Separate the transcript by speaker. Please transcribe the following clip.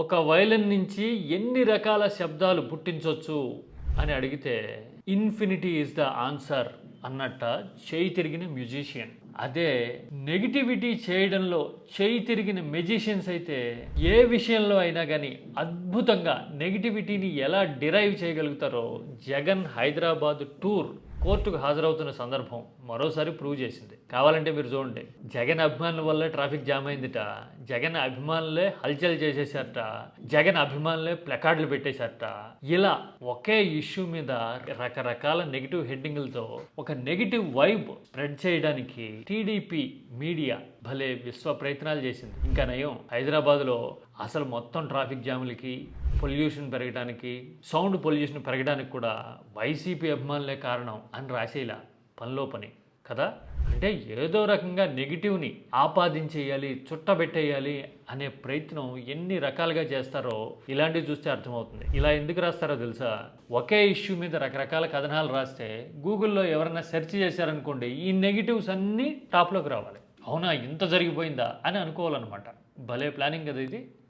Speaker 1: ఒక వైలెన్ నుంచి ఎన్ని రకాల శబ్దాలు పుట్టించవచ్చు అని అడిగితే ఇన్ఫినిటీ ఈజ్ ద ఆన్సర్ అన్నట్ట చేయి తిరిగిన మ్యూజిషియన్. అదే నెగిటివిటీ చేయడంలో చేయి తిరిగిన మెజిషియన్స్ అయితే ఏ విషయంలో అయినా కానీ అద్భుతంగా నెగిటివిటీని ఎలా డిరైవ్ చేయగలుగుతారో జగన్ హైదరాబాద్ టూర్ కోర్టుకు హాజరవుతున్న సందర్భం మరోసారి ప్రూవ్ చేసింది. కావాలంటే మీరు చూడండి. జగన్ అభిమానుల వల్ల ట్రాఫిక్ జామ్ అయిందిట. జగన్ అభిమానులే హల్చల్ చేసేసారట జగన్ అభిమానులే ప్లకార్డులు పెట్టేశారట. ఇలా ఒకే ఇష్యూ మీద రకరకాల నెగిటివ్ హెడ్డింగ్లతో ఒక నెగిటివ్ వైబ్ స్ప్రెడ్ చేయడానికి టీడీపీ మీడియా భలే విశ్వ ప్రయత్నాలు చేసింది. ఇంకా నయం. హైదరాబాద్లో అసలు మొత్తం ట్రాఫిక్ జాములకి పొల్యూషన్ పెరగడానికి సౌండ్ పొల్యూషన్ పెరగడానికి కూడా వైసీపీ అభిమానులే కారణం అని రాసేలా పనిలో పని. కదా? అంటే ఏదో రకంగా నెగిటివ్ని ఆపాదించేయాలి చుట్టబెట్టేయాలి అనే ప్రయత్నం ఎన్ని రకాలుగా చేస్తారో ఇలాంటివి చూస్తే అర్థమవుతుంది. ఇలా ఎందుకు రాస్తారో తెలుసా? ఒకే ఇష్యూ మీద రకరకాల కథనాలు రాస్తే గూగుల్లో ఎవరైనా సెర్చ్ చేశారనుకోండి ఈ నెగిటివ్స్ అన్నీ టాప్లోకి రావాలి. అవునా? ఇంత జరిగిపోయిందా? అని అనుకోవాలన్నమాట. భలే ప్లానింగ్ కదా ఇది.